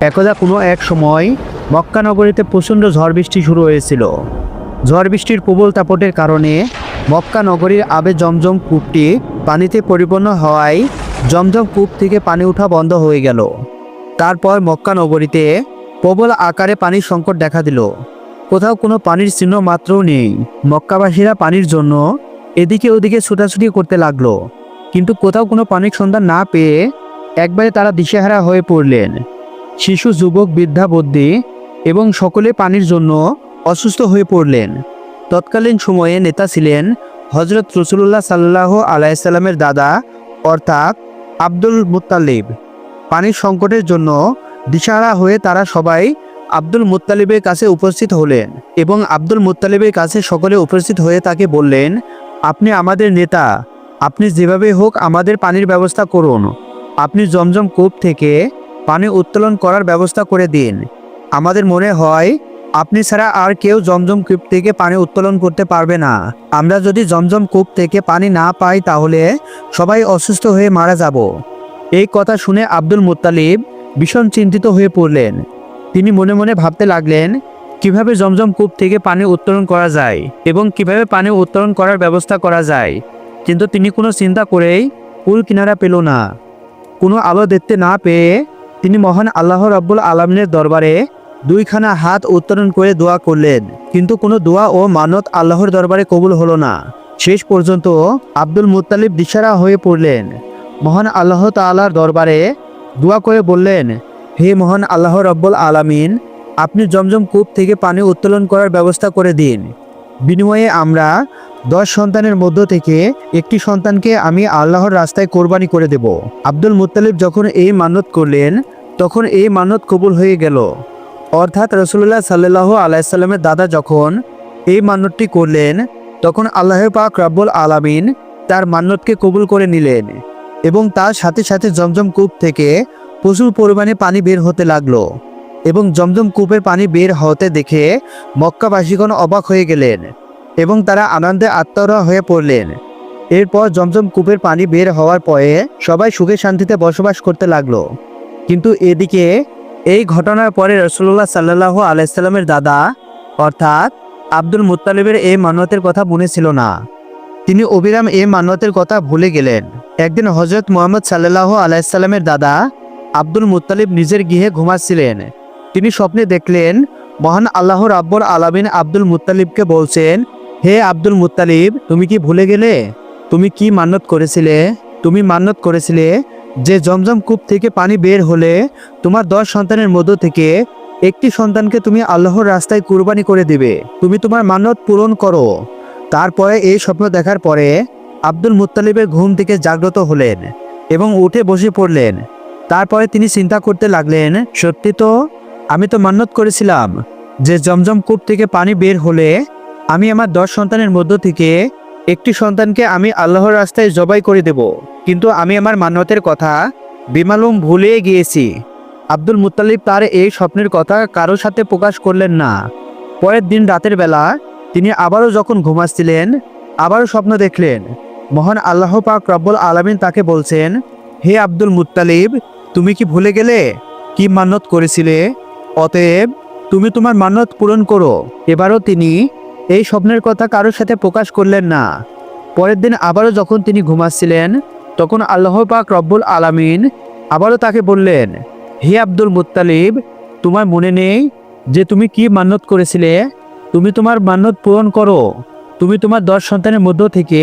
একদা কোনো এক সময় মক্কানগরীতে প্রচণ্ড ঝড় বৃষ্টি শুরু হয়েছিল। ঝড় বৃষ্টির প্রবল তাপটের কারণে মক্কা নগরীর আবে জমজম কূপটি পানিতে পরিপূর্ণ হওয়ায় জমজম কূপ থেকে পানি ওঠা বন্ধ হয়ে গেল। তারপর মক্কা নগরীতে প্রবল আকারে পানির সংকট দেখা দিল। কোথাও কোনো পানির চিহ্ন মাত্রও নেই। মক্কাবাসীরা পানির জন্য এদিকে ওদিকে ছুটাছুটি করতে লাগল। কিন্তু কোথাও কোনো পানির সন্ধান না পেয়ে একবারে তারা দিশেহারা হয়ে পড়লেন। শিশু, যুবক, বৃদ্ধা বদ্যি এবং সকলে পানির জন্য অসুস্থ হয়ে পড়লেন। তৎকালীন সময়ে নেতা ছিলেন হজরত রসুল্লাহ সাল্লাহ আলাইসাল্লামের দাদা, অর্থাৎ আব্দুল মুত্তালিব। পানির সংকটের জন্য দিশাহারা হয়ে তারা সবাই আব্দুল মুত্তালিবের কাছে উপস্থিত হলেন এবং আব্দুল মুত্তালিবের কাছে সকলে উপস্থিত হয়ে তাকে বললেন, আপনি আমাদের নেতা। আপনি যেভাবে হোক আমাদের পানির ব্যবস্থা করুন। আপনি জমজম কূপ থেকে পানি উত্তোলন করার ব্যবস্থা করে দিন। আমাদের মনে হয়, আপনি ছাড়া আর কেউ জমজম কূপ থেকে পানি উত্তোলন করতে পারবে না। আমরা যদি জমজম কূপ থেকে পানি না পাই, তাহলে সবাই অসুস্থ হয়ে মারা যাব। এই কথা শুনে আব্দুল মুত্তালিব ভীষণ চিন্তিত হয়ে পড়লেন। তিনি মনে মনে ভাবতে লাগলেন, কীভাবে জমজম কূপ থেকে পানি উত্তোলন করা যায় এবং কীভাবে পানি উত্তোলন করার ব্যবস্থা করা যায়? কিন্তু তিনি কোনো চিন্তা করেই কুল কিনারা পেল না। কোনো আলো দেখতে না পেয়ে তিনি মহান আল্লাহ রাব্বুল আলমিনের দরবারে দুইখানা হাত উত্তোলন করে দোয়া করলেন। কিন্তু কোনো দোয়া ও মানত আল্লাহর দরবারে কবুল হলো না। শেষ পর্যন্ত আব্দুল মুত্তালিব দিশারা হয়ে পড়লেন। মহান আল্লাহ তাআলার দরবারে দোয়া করে বললেন, হে মহান আল্লাহ রব্বুল আলামিন, আপনি জমজম কূপ থেকে পানি উত্তোলন করার ব্যবস্থা করে দিন। বিনিময়ে আমরা দশ সন্তানের মধ্য থেকে একটি সন্তানকে আমি আল্লাহর রাস্তায় কোরবানি করে দেব। আব্দুল মুত্তালিব যখন এই মানত করলেন, তখন এই মানত কবুল হয়ে গেল। অর্থাৎ রসুল্লাহ সাল্লাহ আলাইসাল্লামের দাদা যখন এই মান্যতটি করলেন, তখন আল্লাহ পাক রাব্বুল আলামিন তার মান্যতকে কবুল করে নিলেন এবং তার সাথে সাথে জমজম কূপ থেকে প্রচুর পরিমাণে পানি বের হতে লাগল। এবং জমজম কূপের পানি বের হতে দেখে মক্কাবাসীগণ অবাক হয়ে গেলেন এবং তারা আনন্দে আত্মরা হয়ে পড়লেন। এরপর জমজম কূপের পানি বের হওয়ার পরে সবাই সুখে শান্তিতে বসবাস করতে লাগল। কিন্তু এদিকে এই ঘটনার পরে রসুল্লাহ সাল্লাহ আলাইসাল্লামের দাদা, অর্থাৎ আব্দুল মুত্তালিবের এই মান্যতের কথা মনে ছিল না। তিনি অবিরাম এই মান্যতের কথা ভুলে গেলেন। একদিন হজরত মোহাম্মদ সাল্লাহ আলাইসাল্লামের দাদা আব্দুল মুত্তালিব নিজের গৃহে ঘুমাচ্ছিলেন। তিনি স্বপ্নে দেখলেন, মহান আল্লাহ রাব্বুল আলামিন আব্দুল মুত্তালিবকে বলছেন, হে আব্দুল মুতালিব তুমি কি ভুলে গেলে? তুমি কি মান্যত করেছিলে? তুমি মান্যত করেছিলে যে জমজম কূপ থেকে পানি বের হলে তোমার দশ সন্তানের মধ্য থেকে একটি সন্তানকে তুমি আল্লাহর রাস্তায় কুরবানি করে দিবে। তুমি তোমার মান্যত পূরণ করো। তারপরে এই স্বপ্ন দেখার পরে আব্দুল মুত্তালিবের ঘুম থেকে জাগ্রত হলেন এবং উঠে বসে পড়লেন। তারপরে তিনি চিন্তা করতে লাগলেন, সত্যি তো আমি তো মান্যত করেছিলাম যে জমজম কূপ থেকে পানি বের হলে আমি আমার দশ সন্তানের মধ্য থেকে একটি সন্তানকে আমি আল্লাহর রাস্তায় জবাই করে দেব। কিন্তু আমি আমার মান্যতের কথা বিমালুম ভুলে গিয়েছি। আব্দুল মুত্তালিব তার এই স্বপ্নের কথা কারোর সাথে প্রকাশ করলেন না। পরের দিন রাতের বেলা তিনি আবারও যখন ঘুমাচ্ছিলেন, আবারও স্বপ্ন দেখলেন। মহান আল্লাহ পাক রব্বুল আলমিন তাকে বলছেন, হে আব্দুল মুত্তালিব, তুমি কি ভুলে গেলে? কি মান্যত করেছিলে? অতএব তুমি তোমার মান্যত পূরণ করো। এবারও তিনি এই স্বপ্নের কথা কারোর সাথে প্রকাশ করলেন না। পরের দিন আবারও যখন তিনি ঘুমাচ্ছিলেন, তখন আল্লাহ পাক রব্বুল আলামিন আবারও তাকে বললেন, হে আব্দুল মুত্তালিব, তোমার মনে নেই যে তুমি কি মান্যত করেছিলে? তুমি তোমার মান্যত পূরণ করো। তুমি তোমার দশ সন্তানের মধ্য থেকে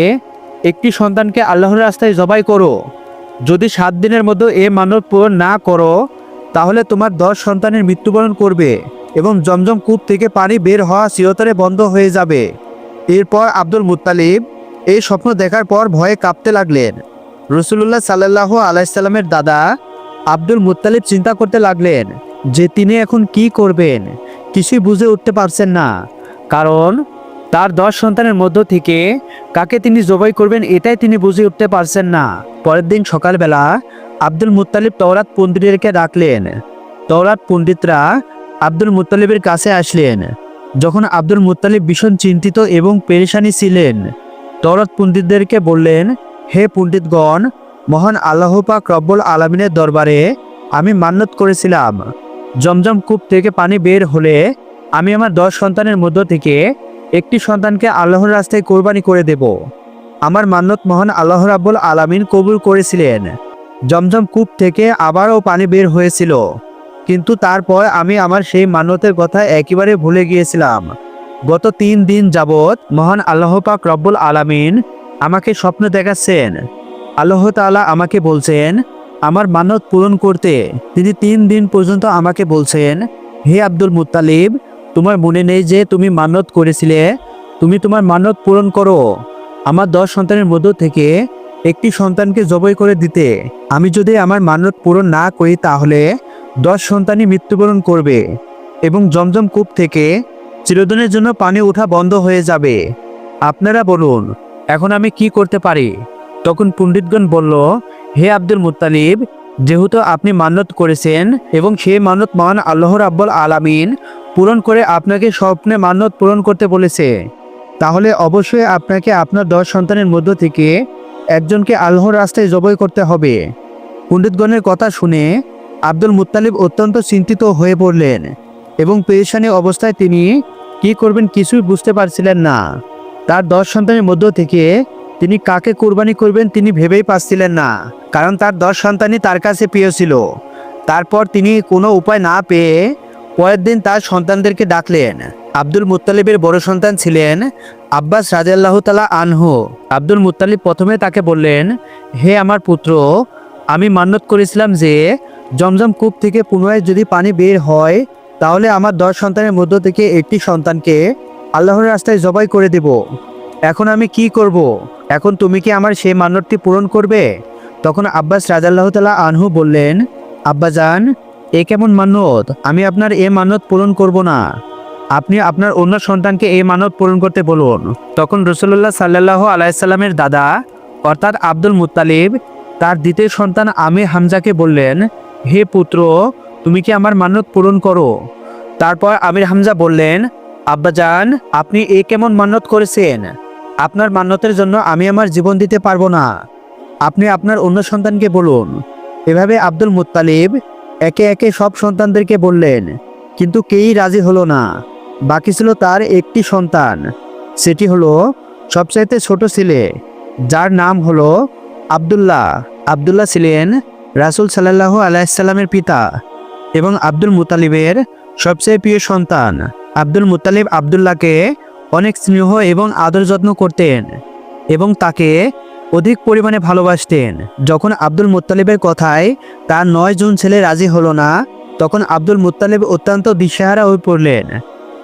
একটি সন্তানকে আল্লাহর রাস্তায় জবাই করো। যদি সাত দিনের মধ্যে এ মানত পূরণ না করো তাহলে তোমার দশ সন্তানের মৃত্যুবরণ করবে এবং জমজম কূপ থেকে পানি বের হওয়া চিরতরে বন্ধ হয়ে যাবে। এরপর আব্দুল মুত্তালিব এই স্বপ্ন দেখার পর ভয়ে কাঁপতে লাগলেন। রসুল্লাহ সাল্লাহ আলাইসাল্লামের দাদা আব্দুল মুত্তালিব চিন্তা করতে লাগলেন যে তিনি এখন কি করবেন? কিছুই বুঝে উঠতে পারছেন না। কারণ তার দশ সন্তানের মধ্য থেকে কাকে তিনি জবাই করবেন এটাই তিনি বুঝে উঠতে পারছেন না। পরের দিন সকালবেলা আব্দুল মুত্তালিব তওরাত পণ্ডিতদেরকে ডাকলেন। তওরাত পণ্ডিতরা আব্দুল মুত্তালিবের কাছে আসলেন। যখন আব্দুল মুত্তালিব ভীষণ চিন্তিত এবং পেরেশানি ছিলেন, তওরাত পণ্ডিতদেরকে বললেন, হে পণ্ডিতগণ, মহান আল্লাহ পাক রব্বুল আলমিনের দরবারে আমি মান্যত করেছিলাম। জমজম কূপ থেকে পানি বের হলে আমি আমার দশ সন্তানের মধ্য থেকে একটি সন্তানকে আল্লাহর রাস্তায় কোরবানি করে দেব। আমার মান্যত মহান আল্লাহ রাব্বুল আলামিন কবুল করেছিলেন। জমজম কূপ থেকে আবারও পানি বের হয়েছিল। কিন্তু তারপর আমি আমার সেই মান্যতের কথা একেবারে ভুলে গিয়েছিলাম। গত তিন দিন যাবৎ মহান আল্লাহ পাক রব্বুল আলামিন আমাকে স্বপ্ন দেখাচ্ছেন। আল্লাহ তাআলা আমাকে বলছেন, আমার মানত পূরণ করতে তিনি তিন দিন পর্যন্ত আমাকে বলছেন, হে আব্দুল মুত্তালিব, তোমার মনে নেই যে তুমি মানত করেছিলে? তুমি তোমার মানত পূরণ করো। আমার দশ সন্তানের মধ্য থেকে একটি সন্তানকে জবাই করে দিতে। আমি যদি আমার মানত পূরণ না করি তাহলে দশ সন্তানই মৃত্যুবরণ করবে এবং জমজম কূপ থেকে চিরদিনের জন্য পানি ওঠা বন্ধ হয়ে যাবে। আপনারা বলুন, এখন আমি কি করতে পারি? তখন পণ্ডিতগণ বলল, হে আব্দুল মুতালিব যেহেতু আপনি মান্যত করেছেন এবং সেই মান্যত মহান আল্লাহ রাব্বুল আলামিন পূরণ করে আপনাকে স্বপ্নে মান্যত পূরণ করতে বলেছে, তাহলে অবশ্যই আপনাকে আপনার দশ সন্তানের মধ্য থেকে একজনকে আল্লাহর রাস্তায় জবই করতে হবে। পণ্ডিতগণের কথা শুনে আব্দুল মুত্তালিব অত্যন্ত চিন্তিত হয়ে পড়লেন এবং পেরেশানি অবস্থায় তিনি কি করবেন কিছুই বুঝতে পারছিলেন না। তার দশ সন্তানের মধ্য থেকে তিনি কাকে কোরবানি করবেন তিনি ভেবেই পাচ্ছিলেন না, কারণ তার দশ সন্তানই তার কাছে প্রিয় ছিল। তারপর তিনি কোনো উপায় না পেয়ে পরের দিন তার সন্তানদেরকে ডাকলেন। আব্দুল মুত্তালিবের বড় সন্তান ছিলেন আব্বাস রাজাল্লাহ তালা আনহু আব্দুল মুত্তালিব প্রথমে তাকে বললেন, হে আমার পুত্র, আমি মান্যত করেছিলাম যে, জমজম কূপ থেকে পুনরায় যদি পানি বের হয়, তাহলে আমার দশ সন্তানের মধ্য থেকে একটি সন্তানকে আল্লাহর রাস্তায় জবাই করে দেব। এখন আমি কি করব? এখন তুমি কি আমার সেই মান্যতটি পূরণ করবে? তখন আব্বাস রাজাল্লাহ তালা আনহু বললেন, আব্বাজান, এ কেমন মান্যত আমি আপনার এ মান্যত পূরণ করব না। আপনি আপনার অন্য সন্তানকে এই মানত পূরণ করতে বলুন। তখন রসুল্লাহ সাল্লাহ আলাইসাল্লামের দাদা, অর্থাৎ আব্দুল মুত্তালিব, তার দ্বিতীয় সন্তান আমি হামজাকে বললেন, হে পুত্র, তুমি কি আমার মানত পূরণ করো? তারপর আমির হামজা বললেন আব্বাজান আপনি এ কেমন মান্যত করেছেন? আপনার মান্যতের জন্য আমি আমার জীবন দিতে পারব না। আপনি আপনার অন্য সন্তানকে বলুন। এভাবে আব্দুল মুত্তালিব একে একে সব সন্তানদেরকে বললেন, কিন্তু কেই রাজি হলো না। বাকি ছিল তার একটি সন্তান। সেটি হলো সবচাইতে ছোট ছেলে, যার নাম হলো আব্দুল্লাহ। আব্দুল্লাহ ছিলেন রাসুল সাল্লাহ আলাইসাল্লামের পিতা এবং আব্দুল মুতালিবের সবচেয়ে প্রিয় সন্তান। আব্দুল মুতালিব আবদুল্লাহকে অনেক স্নেহ এবং আদর যত্ন করতেন এবং তাকে অধিক পরিমাণে ভালোবাসতেন। যখন আব্দুল মুতালিবের কথায় তার নয় জন ছেলে রাজি হলো না, তখন আব্দুল মুত্তালিব অত্যন্ত দিশেহারা হয়ে পড়লেন।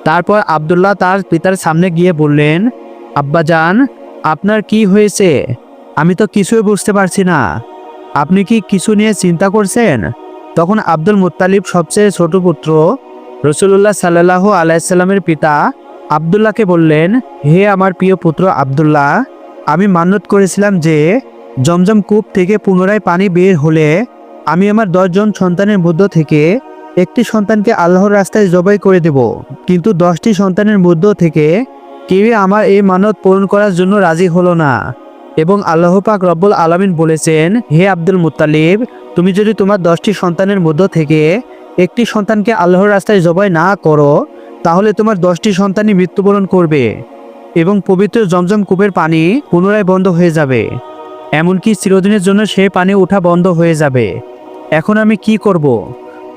তারপর আবদুল্লাহ তার পিতার সামনে গিয়ে বললেন আব্বাজান আপনার কি হয়েছে? আমি তো কিছুই বুঝতে পারছি না। আপনি কি কিছু নিয়ে চিন্তা করছেন? তখন আব্দুল মুত্তালিব সবচেয়ে ছোট পুত্র রসুল্লাহ সাল্লাহ আলাইসাল্লামের পিতা আবদুল্লাহকে বললেন, হে আমার প্রিয় পুত্র আবদুল্লাহ, আমি মান্যত করেছিলাম যে জমজম কূপ থেকে পুনরায় পানি বের হলে আমি আমার দশজন সন্তানের মধ্য থেকে একটি সন্তানকে আল্লাহর রাস্তায় জবাই করে দেব, কিন্তু দশটি সন্তানের মধ্য থেকে কেউই আমার এই মানত পূরণ করার জন্য রাজি হলো না। এবং আল্লাহ পাক রব্বুল আলমিন বলেছেন, হে আব্দুল মুত্তালিব, তুমি যদি তোমার দশটি সন্তানের মধ্য থেকে একটি সন্তানকে আল্লাহর রাস্তায় জবাই না করো, তাহলে তোমার দশটি সন্তানই মৃত্যুবরণ করবে এবং পবিত্র জমজম কূপের পানি পুনরায় বন্ধ হয়ে যাবে। এমনকি চিরদিনের জন্য সে পানি ওঠা বন্ধ হয়ে যাবে। এখন আমি কি করব।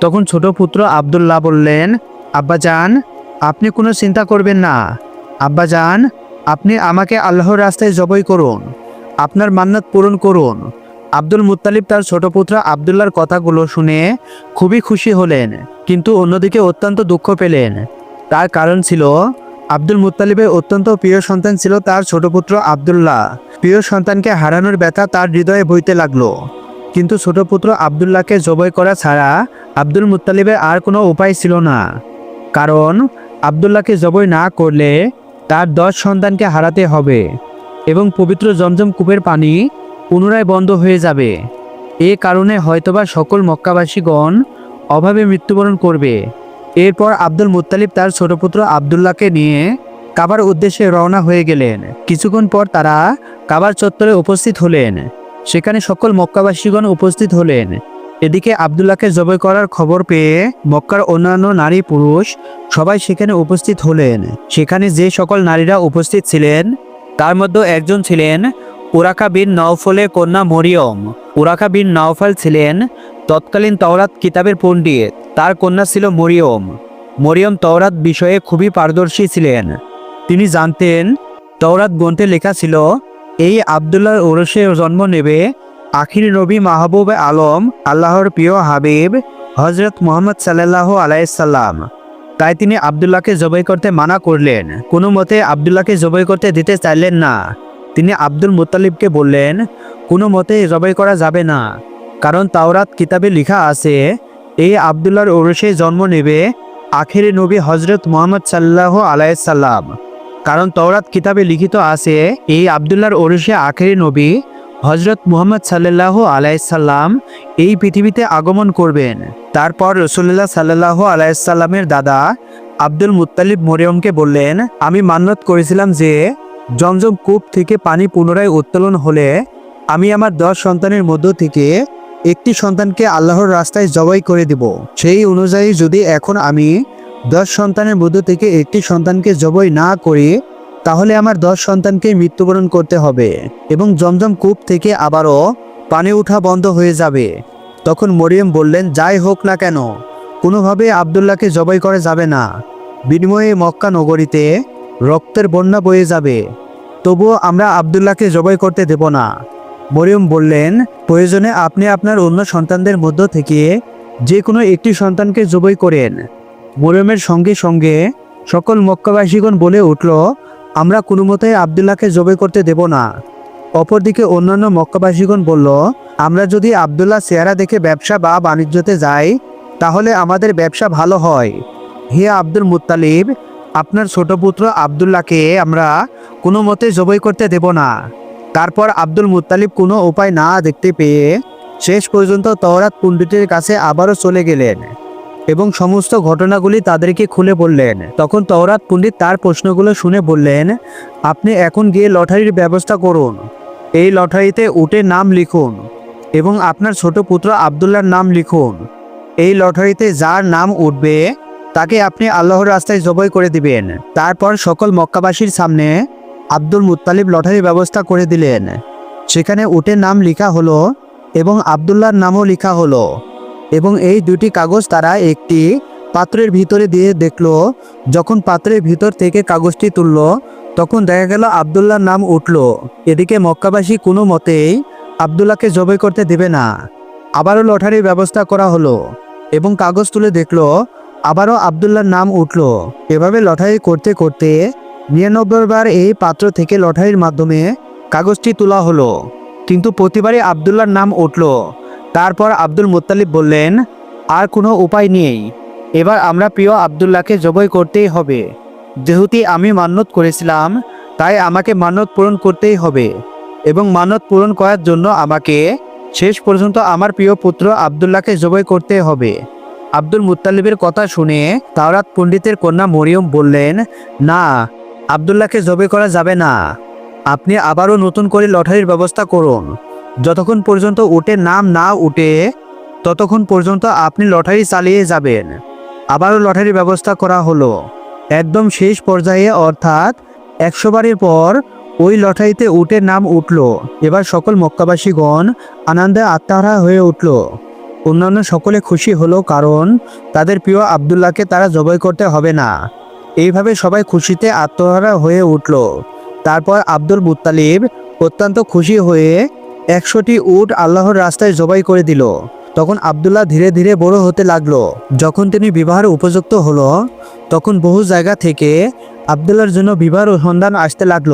তখন ছোট পুত্র আবদুল্লাহ বললেন, আব্বাজান, আপনি কোনো চিন্তা করবেন না। আব্বাজান, আপনি আমাকে আল্লাহর রাস্তায় জবই করুন, আপনার মান্নাত পূরণ করুন। আব্দুল মুত্তালিব তার ছোট পুত্র আবদুল্লার কথাগুলো শুনে খুবই খুশি হলেন, কিন্তু অন্যদিকে অত্যন্ত দুঃখ পেলেন। তার কারণ ছিল, আব্দুল মুত্তালিবের অত্যন্ত প্রিয় সন্তান ছিল তার ছোট পুত্র আবদুল্লাহ। প্রিয় সন্তানকে হারানোর ব্যথা তার হৃদয়ে বইতে লাগল। কিন্তু ছোট পুত্র আবদুল্লাহকে জবই করা ছাড়া আব্দুল মুত্তালিবের আর কোনো উপায় ছিল না। কারণ আবদুল্লাহকে জবই না করলে তার দশ সন্তানকে হারাতে হবে এবং পবিত্র জমজম কূপের পানি পুনরায় বন্ধ হয়ে যাবে। এ কারণে হয়তোবা সকল মক্কাবাসীগণ অভাবে মৃত্যুবরণ করবে। এরপর আব্দুল মুত্তালিব তার ছোট পুত্র আবদুল্লাহকে নিয়ে কাবার উদ্দেশ্যে রওনা হয়ে গেলেন। কিছুক্ষণ পর তারা কাবার চত্বরে উপস্থিত হলেন। সেখানে সকল মক্কাবাসীগণ উপস্থিত হলেন। এদিকে আবদুল্লাহকে জবাই করার খবর পেয়ে মক্কার অন্যান্য নারী পুরুষ সবাই সেখানে উপস্থিত হলেন। সেখানে যে সকল নারীরা উপস্থিত ছিলেন, তার মধ্যে একজন ছিলেন উরাকা বিন নওফলের কন্যা মরিয়ম। উরাকা বিন নওফল ছিলেন তৎকালীন তওরাত কিতাবের পণ্ডিত, তার কন্যা ছিল মরিয়ম। মরিয়ম তওরাত বিষয়ে খুবই পারদর্শী ছিলেন। তিনি জানতেন, তওরাত গ্রন্থে লেখা ছিল এই আবদুল্লাহর ওরসে জন্ম নেবে আখির নবী মাহবুব আলম, আল্লাহর প্রিয় হাবিব হজরত মোহাম্মদ সাল্লাহ আলাইসাল্লাম তাই তিনি আবদুল্লাহকে জবাই করতে মানা করলেন। কোনো মতে আবদুল্লাহকে জবাই করতে দিতে চাইলেন না। তিনি আব্দুল মুতালিবকে বললেন, কোনো মতে জবাই করা যাবে না। কারণ তাওরাত কিতাবে লেখা আছে, এই আবদুল্লাহর ওরসে জন্ম নেবে আখিরি নবী হজরত মোহাম্মদ সাল্লাহ আলাইসাল্লাম কারণ তওরাত কিতাবে লিখিত আছে, এই আবদুল্লাহর ওরসে আখেরি নবী হজরত মুহাম্মদ সাল্লাহ আলাইসাল্লাম এই পৃথিবীতে আগমন করবেন। তারপর রসুল্লাহ সাল্লাহ আলাইসাল্লামের দাদা আব্দুল মুত্তালিব মরিয়মকে বললেন, আমি মান্যত করেছিলাম যে, জমজম কূপ থেকে পানি পুনরায় উত্তোলন হলে আমি আমার দশ সন্তানের মধ্য থেকে একটি সন্তানকে আল্লাহর রাস্তায় জবাই করে দেব। সেই অনুযায়ী যদি এখন আমি দশ সন্তানের মধ্য থেকে একটি সন্তানকে জবাই না করি তাহলে আমার দশ সন্তানকে মৃত্যুবরণ করতে হবে এবং জমজম কূপ থেকে আবারও পানি ওঠা বন্ধ হয়ে যাবে। তখন মরিয়ম বললেন, যাই হোক না কেন, কোনোভাবে আবদুল্লাহকে জবাই করা যাবে না। বিনিময়ে মক্কা নগরীতে রক্তের বন্যা বয়ে যাবে। তবুও আমরা আবদুল্লাহকে জবাই করতে দেব না। মরিয়ম বললেন, প্রয়োজনে আপনি আপনার অন্য সন্তানদের মধ্য থেকে যে কোনো একটি সন্তানকে জবাই করেন। মরিয়মের সঙ্গে সঙ্গে সকল মক্কাবাসীগণ বলে উঠল, আমরা কোনো মতে আবদুল্লাহকে জবাই করতে দেব না। অপরদিকে অন্যান্য মক্কাবাসীগণ বলল, আমরা যদি আবদুল্লাহ চেহারা দেখে ব্যবসা বা বাণিজ্যতে যাই, তাহলে আমাদের ব্যবসা ভালো হয়। হে আব্দুল মুত্তালিব, আপনার ছোট পুত্র আবদুল্লাহকে আমরা কোনো মতে জবাই করতে দেব না। তারপর আব্দুল মুত্তালিব কোনো উপায় না দেখতে পেয়ে শেষ পর্যন্ত তওরাত পণ্ডিতের কাছে আবারও চলে গেলেন। এবং সমস্ত ঘটনাগুলি তাদেরকে খুলে বললেন। তখন তওরাত পণ্ডিত তার প্রশ্নগুলো শুনে বললেন, আপনি এখন গিয়ে লটারির ব্যবস্থা করুন। এই লটারিতে উটে নাম লিখুন এবং আপনার ছোট পুত্র আবদুল্লার নাম লিখুন। এই লটারিতে যার নাম উঠবে, তাকে আপনি আল্লাহর রাস্তায় জবাই করে দিবেন। তারপর সকল মক্কাবাসীর সামনে আব্দুল মুত্তালিব লটারির ব্যবস্থা করে দিলেন। সেখানে উটের নাম লেখা হলো এবং আবদুল্লার নামও লেখা হলো। এবং এই দুটি কাগজ তারা একটি পাত্রের ভিতরে দিয়ে দেখল। যখন পাত্রের ভিতর থেকে কাগজটি তুললো, তখন দেখা গেল আবদুল্লাহর নাম উঠল। এদিকে মক্কাবাসী কোনো মতেই আবদুল্লাহকে জবাই করতে দেবে না। আবারও লটারির ব্যবস্থা করা হলো এবং কাগজ তুলে দেখল, আবারও আবদুল্লাহর নাম উঠল। এভাবে লটারি করতে করতে নিরানব্বই বার এই পাত্র থেকে লটারির মাধ্যমে কাগজটি তোলা হলো। কিন্তু প্রতিবারই আবদুল্লাহর নাম উঠল। তারপর আব্দুল মুত্তালিব বললেন, আর কোনো উপায় নেই। এবার আমরা প্রিয় আবদুল্লাহকে জবাই করতেই হবে। যেহেতু আমি মান্যত করেছিলাম, তাই আমাকে মান্যত পূরণ করতেই হবে এবং মান্যত পূরণ করার জন্য আমাকে শেষ পর্যন্ত আমার প্রিয় পুত্র আবদুল্লাহকে জবাই করতে হবে। আব্দুল মুত্তালিবের কথা শুনে তাওরাত পণ্ডিতের কন্যা মরিয়ম বললেন, না, আবদুল্লাহকে জবাই করা যাবে না। আপনি আবারও নতুন করে লটারির ব্যবস্থা করুন। যতক্ষণ পর্যন্ত উটের নাম না উঠে, ততক্ষণ পর্যন্ত আপনি লটারি চালিয়ে যাবেন। আবারও লটারির ব্যবস্থা করা হলো। একদম শেষ পর্যায়ে, অর্থাৎ একশো বারের পর, ওই লটারিতে উটের নাম উঠল। এবার সকল মক্কাবাসীগণ আনন্দে আত্মাহারা হয়ে উঠল। অন্যান্য সকলে খুশি হলো কারণ তাদের প্রিয় আবদুল্লাহকে তারা জবাই করতে হবে না। এইভাবে সবাই খুশিতে আত্মহারা হয়ে উঠল। তারপর আব্দুল মুত্তালিব অত্যন্ত খুশি হয়ে একশোটি উট আল্লাহর রাস্তায় জবাই করে দিল। তখন আবদুল্লাহ ধীরে ধীরে বড় হতে লাগল। যখন তিনি বিবাহের উপযুক্ত হলো, তখন বহু জায়গা থেকে আবদুল্লার জন্য বিবাহের সন্ধান আসতে লাগল।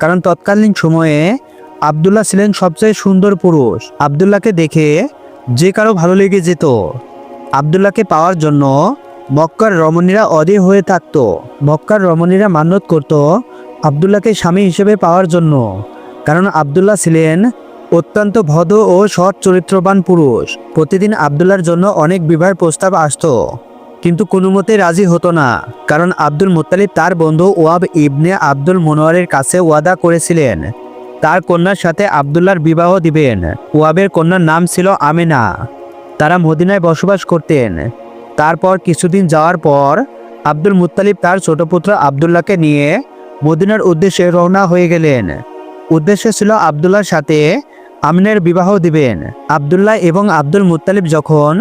কারণ তৎকালীন সময়ে আবদুল্লাহ ছিলেন সবচেয়ে সুন্দর পুরুষ। আবদুল্লাহকে দেখে যে কারও ভালো লেগে যেত, আবদুল্লাহকে পাওয়ার জন্য মক্কার রমণীরা অধীর হয়ে থাকতো। মক্কার রমণীরা মান্যত করত আবদুল্লাহকে স্বামী হিসেবে পাওয়ার জন্য। কারণ আবদুল্লাহ ছিলেন অত্যন্ত ভদ্র ও সৎ চরিত্রবান পুরুষ। প্রতিদিন আবদুল্লার জন্য অনেক বিবাহের প্রস্তাব আসতো। কিন্তু কোনো মতে রাজি হতো না, কারণ আব্দুল মুত্তালিব তার বন্ধু ওয়াব ইবনে আব্দুল মনোয়ারের কাছে ওয়াদা করেছিলেন, তার কন্যার সাথে আবদুল্লার বিবাহ দিবেন। ওয়াবের কন্যার নাম ছিল আমেনা। তারা মদিনায় বসবাস করতেন। তারপর কিছুদিন যাওয়ার পর আব্দুল মুত্তালিব তার ছোট পুত্র আবদুল্লাহকে নিয়ে মদিনার উদ্দেশ্যে রওনা হয়ে গেলেন। উদ্দেশ্য ছিল আবদুল্লাহর সাথে আমিনের বিবাহ দিবেন। আবদুল্লাহ এবং আব্দুল মুত্তালিব যখন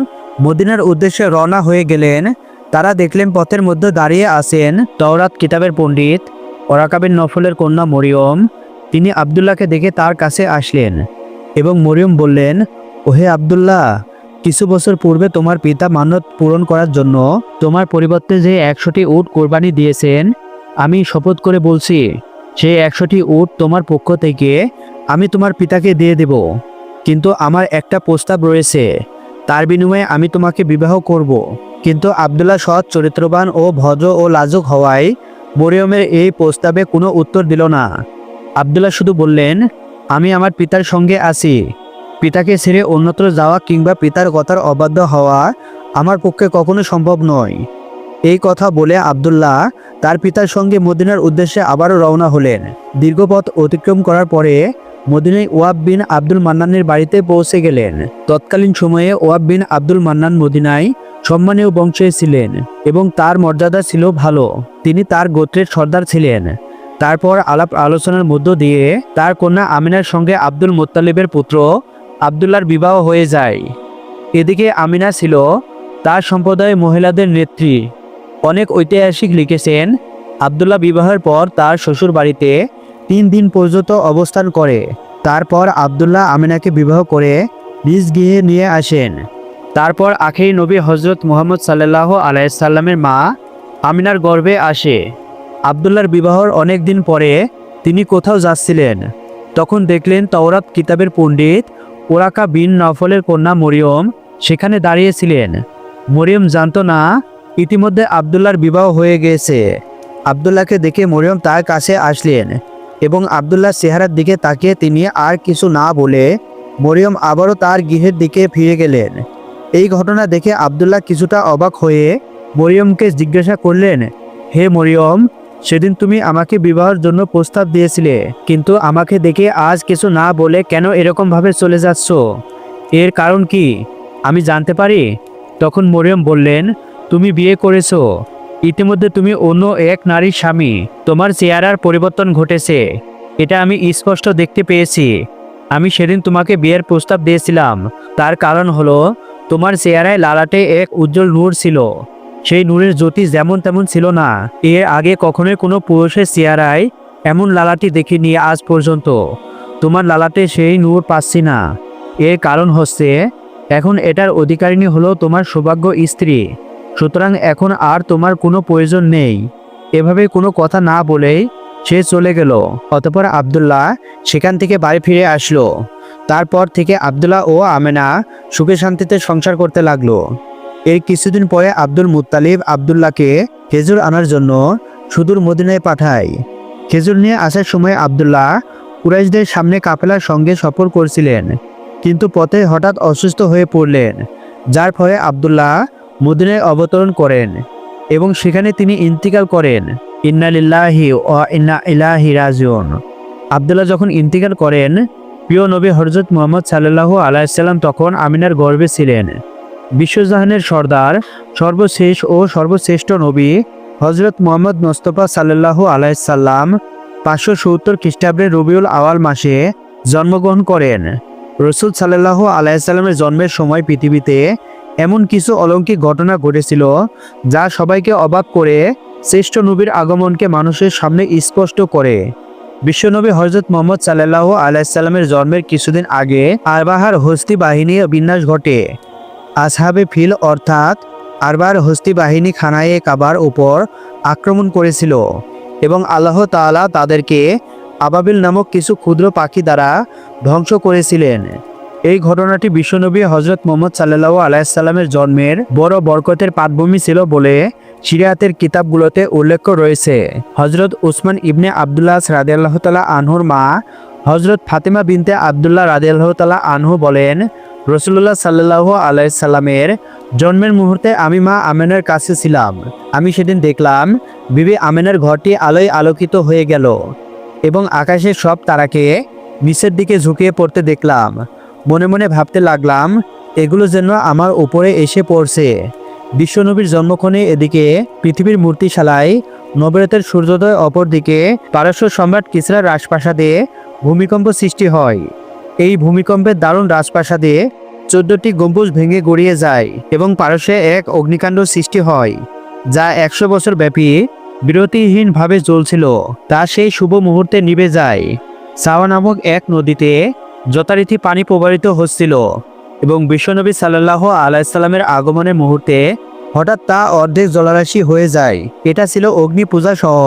মদিনার উদ্দেশ্যে রওনা হয়ে গেলেন, তারা দেখলেন পথের মধ্যে দাঁড়িয়ে আছেন তওরাত কিতাবের পণ্ডিত ওরাকাবিন নফলের কন্যা মরিয়ম। তিনি আবদুল্লাহকে দেখে তার কাছে আসলেন এবং মরিয়ম বললেন, ওহে আবদুল্লাহ, কিছু বছর পূর্বে তোমার পিতা মানত পূরণ করার জন্য তোমার পরিবর্তে যে একশোটি উট কোরবানি দিয়েছেন, আমি শপথ করে বলছি সেই একশোটি উট তোমার পক্ষ থেকে আমি তোমার পিতাকে দিয়ে দেব, কিন্তু আমার একটা প্রস্তাব রয়েছে। তার বিনিময়ে আমি তোমাকে বিবাহ করব। কিন্তু আবদুল্লাহ সৎ, চরিত্রবান ও ভদ্র ও লাজুক হওয়ায় মরিয়মের এই প্রস্তাবে কোনো উত্তর দিল না। আবদুল্লাহ শুধু বললেন, আমি আমার পিতার সঙ্গে আছি। পিতাকে ছেড়ে অন্যত্র যাওয়া কিংবা পিতার কথার অবাধ্য হওয়া আমার পক্ষে কখনো সম্ভব নয়। এই কথা বলে আবদুল্লাহ তার পিতার সঙ্গে মদিনার উদ্দেশ্যে আবারও রওনা হলেন। দীর্ঘপথ অতিক্রম করার পরে মদিনায় ওয়াব বিন আব্দুল মান্নানের বাড়িতে পৌঁছে গেলেন। তৎকালীন সময়ে ওয়াব বিন আব্দুল মান্নান মদিনায় সম্মানীয় বংশে ছিলেন এবং তার মর্যাদা ছিল ভালো। তিনি তার গোত্রের সর্দার ছিলেন। তারপর আলাপ আলোচনার মধ্য দিয়ে তার কন্যা আমিনার সঙ্গে আব্দুল মোত্তালিবের পুত্র আবদুল্লার বিবাহ হয়ে যায়। এদিকে আমিনা ছিল তার সম্প্রদায়ের মহিলাদের নেত্রী। অনেক ঐতিহাসিক লিখেছেন, আবদুল্লাহ বিবাহের পর তার শ্বশুর বাড়িতে তিন দিন পর্যন্ত অবস্থান করে। তারপর আবদুল্লাহ আমিনাকে বিবাহ করে নিজ গৃহে নিয়ে আসেন। তারপর আখেরি নবী হজরত মোহাম্মদ সাল্লাহ আলাইসাল্লামের মা আমিনার গর্বে আসে। আবদুল্লার বিবাহর অনেক দিন পরে তিনি কোথাও যাচ্ছিলেন। তখন দেখলেন তওরাত কিতাবের পণ্ডিত ওরাকা বিন নফলের কন্যা মরিয়ম সেখানে দাঁড়িয়েছিলেন। মরিয়ম জানত না, ইতিমধ্যে আবদুল্লার বিবাহ হয়ে গেছে। আবদুল্লাহকে দেখে মরিয়ম তার কাছে আসলেন। এবং আবদুল্লাহ চেহারার দিকে তাকিয়ে তিনি আর কিছু না বলে মরিয়ম আবারও তার গৃহের দিকে ফিরে গেলেন। এই ঘটনা দেখে আবদুল্লাহ কিছুটা অবাক হয়ে মরিয়মকে জিজ্ঞাসা করলেন, হে মরিয়ম, সেদিন তুমি আমাকে বিবাহের জন্য প্রস্তাব দিয়েছিলে, কিন্তু আমাকে দেখে আজ কিছু না বলে কেন এরকমভাবে চলে যাচ্ছ? এর কারণ কি? আমি জানতে পারি? তখন মরিয়ম বললেন, তুমি বিয়ে করেছ ইতিমধ্যে তুমি অন্য এক নারীর স্বামী। তোমার চেহারার পরিবর্তন ঘটেছে। এটা আমি স্পষ্ট দেখতে পেয়েছি। আমি সেদিন তোমাকে বিয়ের প্রস্তাব দিয়েছিলাম। তার কারণ হলো, তোমার চেহারায় লালাটে এক উজ্জ্বল নূর ছিল। সেই নূরের জ্যোতি যেমন তেমন ছিল না। এর আগে কখনোই কোনো পুরুষের চেহারায় এমন লালাটি দেখিনি আজ পর্যন্ত। তোমার লালাটে সেই নূর পাচ্ছি না। এর কারণ হচ্ছে, এখন এটার অধিকারিণী হলো তোমার সৌভাগ্য স্ত্রী। সুতরাং এখন আর তোমার কোনো প্রয়োজন নেই। এভাবে কোনো কথা না বলেই সে চলে গেল। অতপর আবদুল্লাহ সেখান থেকে বাড়ি ফিরে আসলো। তারপর থেকে আবদুল্লাহ ও আমেনা সুখে শান্তিতে সংসার করতে লাগল। এর কিছুদিন পরে আব্দুল মুত্তালিব আবদুল্লাহকে খেজুর আনার জন্য সুদূর মদিনায় পাঠায়। খেজুর নিয়ে আসার সময় আবদুল্লাহ কুরাইশদের সামনে কাফেলার সঙ্গে সফর করছিলেন। কিন্তু পথে হঠাৎ অসুস্থ হয়ে পড়লেন। যার ফলে আবদুল্লাহ মদিনায় অবতরণ করেন এবং সেখানে তিনি ইন্তিকাল করেন। ইন্নালিল্লাহি ও ইন্না ইলাহি রাজিউন। আবদুল্লাহ যখন ইন্তিকাল করেন, প্রিয় নবী হরজত মোহাম্মদ সাল্লাহ আলাইসাল্লাম তখন আমিনার গর্বে ছিলেন। বিশ্বজাহানের সর্দার, সর্বশেষ ও সর্বশ্রেষ্ঠ নবী হজরত মোহাম্মদ মোস্তফা সাল্লাহ আলাইসাল্লাম পাঁচশো সত্তর খ্রিস্টাব্দে রবিউল আওয়াল মাসে জন্মগ্রহণ করেন। রসুল সাল্লাহ আলাইসাল্লামের জন্মের সময় পৃথিবীতে এমন কিছু অলৌকিক ঘটনা ঘটেছিল যা সবাইকে অবাক করে, শ্রেষ্ঠ নবীর আগমনকে মানুষের সামনে স্পষ্ট করে। বিশ্বনবী হজরত মোহাম্মদ সাল্লাহ আলাইসাল্লামের জন্মের কিছুদিন আগে আরবাহার হস্তি বাহিনী বিন্যাস ঘটে। আসহাবে ফিল অর্থাৎ আরবার হস্তি বাহিনী খানায়ে কাবার উপর আক্রমণ করেছিল এবং আল্লাহ তাআলা তাদেরকে আবাবিল নামক কিছু ক্ষুদ্র পাখি দ্বারা ধ্বংস করেছিলেন। এই ঘটনাটি বিশ্বনবী হজরত মোহাম্মদ সাল্লাহ আলাইসাল্লামের জন্মের বড় বরকতের পাটভূমি ছিল বলে সিরিয়াতের কিতাবগুলোতে উল্লেখ রয়েছে। হজরত উসমান ইবনে আবদুল্লাহ রাদিয়াল্লাহ তালা আনহুর মা হজরত ফাতেমা বিনতে আবদুল্লাহ রাদিয়াল্লাহ তালা আনহু বলেন রসুল্লাহ সাল্লাহ আলাইসাল্লামের জন্মের মুহূর্তে আমি মা আমেনের কাছে ছিলাম। আমি সেদিন দেখলাম, বিবি আমেনের ঘরটি আলোয় আলোকিত হয়ে গেল এবং আকাশের সব তারাকে নিচের দিকে ঝুঁকিয়ে পড়তে দেখলাম। মনে মনে ভাবতে লাগলাম, এগুলো যেন আমার উপরে এসে পড়ছে। বিশ্বনবীর জন্মক্ষণে এদিকে পৃথিবীর মূর্তিশালায় নবরতের সূর্যোদয় অপর দিকে পারস্য সম্রাট কিসরার রাজপ্রাসাদে ভূমিকম্প সৃষ্টি হয়। এই ভূমিকম্পের দারুণ রাজপ্রাসাদে চোদ্দটি গম্বুজ ভেঙে গড়িয়ে যায় এবং পারস্যে এক অগ্নিকাণ্ড সৃষ্টি হয়, যা একশো বছর ব্যাপী বিরতিহীনভাবে জ্বলছিল। তা সেই শুভ মুহূর্তে নিভে যায়। সাওয়া নামক এক নদীতে যথারীতি পানি প্রবাহিত হচ্ছিল এবং বিশ্বনবী সাল্লাহ আলাইসাল্লামের আগমনের মুহূর্তে হঠাৎ তা অর্ধেক জলারাশি হয়ে যায়। এটা ছিল অগ্নি পূজা সহ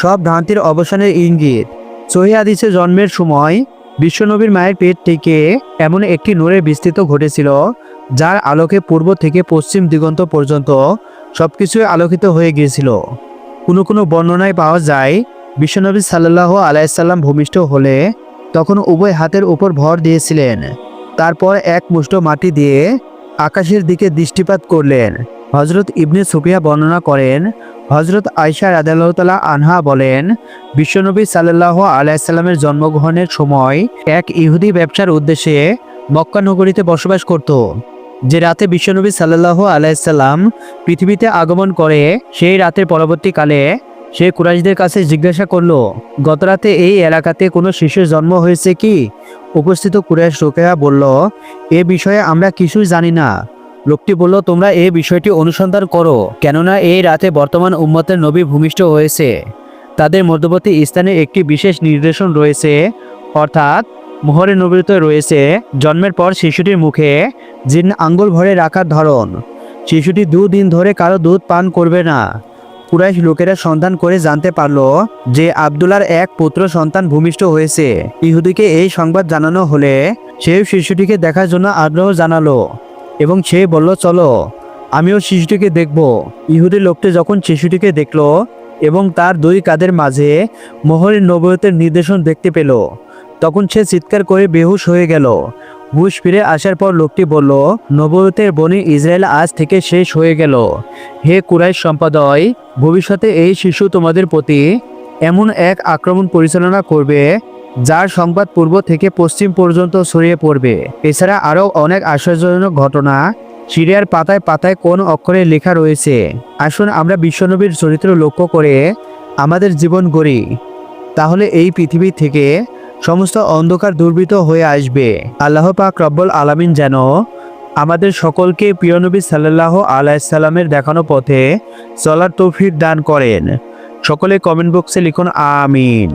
সব ভ্রান্তির অবসানের ইঙ্গিত। সহি হাদিসে জন্মের সময় বিশ্বনবীর মায়ের পেট থেকে এমন একটি নূরের বিস্তৃত ঘটেছিল, যার আলোকে পূর্ব থেকে পশ্চিম দিগন্ত পর্যন্ত সবকিছুই আলোকিত হয়ে গিয়েছিল। কোনো কোনো বর্ণনায় পাওয়া যায়, বিশ্বনবী সাল্লাহ আলাইসাল্লাম ভূমিষ্ঠ হলে তখন উভয় হাতের উপর ভর দিয়েছিলেন। তারপর এক মুষ্ট মাটি দিয়ে আকাশের দিকে দৃষ্টিপাত করলেন। হজরত ইবনে সুফিয়া বর্ণনা করেন হজরত আয়সা রাদাল্লাহতালা আনহা বলেন, বিশ্বনবী সাল্লাহ আলাইসাল্লামের জন্মগ্রহণের সময় এক ইহুদি ব্যবসার উদ্দেশ্যে মক্কা নগরীতে বসবাস করত। যে রাতে বিশ্বনবী সাল্লাহ আলাইসাল্লাম পৃথিবীতে আগমন করে, সেই রাতের পরবর্তীকালে সে কুরাইশদের কাছে জিজ্ঞাসা করল গত রাতে এই এলাকাতে কোনো শিশুর জন্ম হয়েছে কি? উপস্থিত কুরাইশ লোকেরা বলল, এ বিষয়ে আমরা কিছুই জানি না। লোকটি বলল, তোমরা এই বিষয়টি অনুসন্ধান করো, কেননা এই রাতে বর্তমান উম্মতের নবী ভূমিষ্ঠ হয়েছে। তাদের মধ্যবর্তী স্থানে একটি বিশেষ নির্দেশন রয়েছে, অর্থাৎ মোহরে নবীত রয়েছে জন্মের পর শিশুটির মুখে জিন আঙ্গুল ভরে রাখার ধরন। শিশুটি দুদিন ধরে কারও দুধ পান করবে না। কুরাইশ লোকেরা সন্ধান করে জানতে পারল যে আবদুল্লার এক পুত্র সন্তান ভূমিষ্ঠ হয়েছে। ইহুদিকে এই সংবাদ জানানো হলে সেও শিশুটিকে দেখার জন্য আগ্রহ জানালো এবং সে বলল, চলো, আমিও শিশুটিকে দেখব। ইহুদি লোকটি যখন শিশুটিকে দেখল এবং তার দুই কাদের মাঝে মোহরের নবয়তের নির্দেশন দেখতে পেল, তখন সে চিৎকার করে বেহুশ হয়ে গেল হুশ ফিরে আসার পর লোকটি বলল, নবয়তের বনি ইসরায়েল আজ থেকে শেষ হয়ে গেল। হে কুরাইশ সম্পাদয় ভবিষ্যতে এই শিশু তোমাদের প্রতি এমন এক আক্রমণ পরিচালনা করবে, যার সংবাদ পূর্ব থেকে পশ্চিম পর্যন্ত ছড়িয়ে পড়বে। এছাড়া আরও অনেক আশ্চর্যজনক ঘটনা সিরিয়ার পাতায় পাতায় কোন অক্ষরে লেখা রয়েছে। আসুন আমরা বিশ্বনবীর চরিত্র লক্ষ্য করে আমাদের জীবন গড়ি। তাহলে এই পৃথিবী থেকে সমস্ত অন্ধকার দুর্বৃত হয়ে আসবে। আল্লাহ পাক রব্বুল আলামিন যেন আমাদের সকলকে প্রিয়নবী সাল্লাহ আলাইসাল্লামের দেখানো পথে চলার তৌফিক দান করেন। সকলে কমেন্ট বক্সে লিখুন, আমিন।